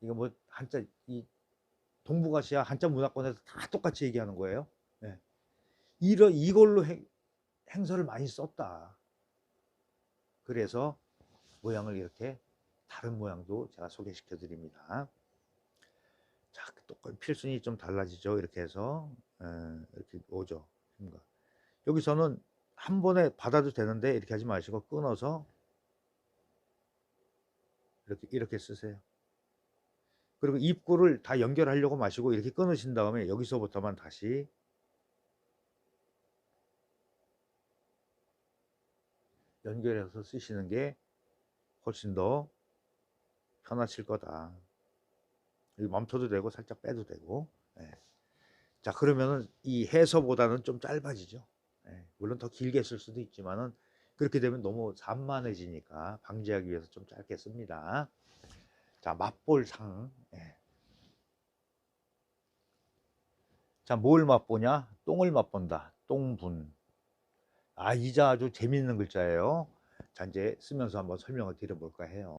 이거 뭐 한자 이 동북아시아 한자 문화권에서 다 똑같이 얘기하는 거예요. 예. 이런 이걸로 행, 행서를 많이 썼다. 그래서 모양을 이렇게 다른 모양도 제가 소개시켜 드립니다. 자, 똑같이 필순이 좀 달라지죠. 이렇게 해서 에, 이렇게 오죠. 뭔가. 여기서는 한 번에 받아도 되는데 이렇게 하지 마시고 끊어서 이렇게 이렇게 쓰세요. 그리고 입구를 다 연결하려고 마시고 이렇게 끊으신 다음에 여기서부터만 다시 연결해서 쓰시는 게 훨씬 더 편하실 거다. 멈춰도 되고 살짝 빼도 되고. 예. 자 그러면은 이 해서보다는 좀 짧아지죠. 예. 물론 더 길게 쓸 수도 있지만은 그렇게 되면 너무 산만해지니까 방지하기 위해서 좀 짧게 씁니다. 자 맛볼상. 예. 자 뭘 맛보냐? 똥을 맛본다. 똥분. 아 이자 아주 재미있는 글자예요. 자 이제 쓰면서 한번 설명을 드려볼까 해요.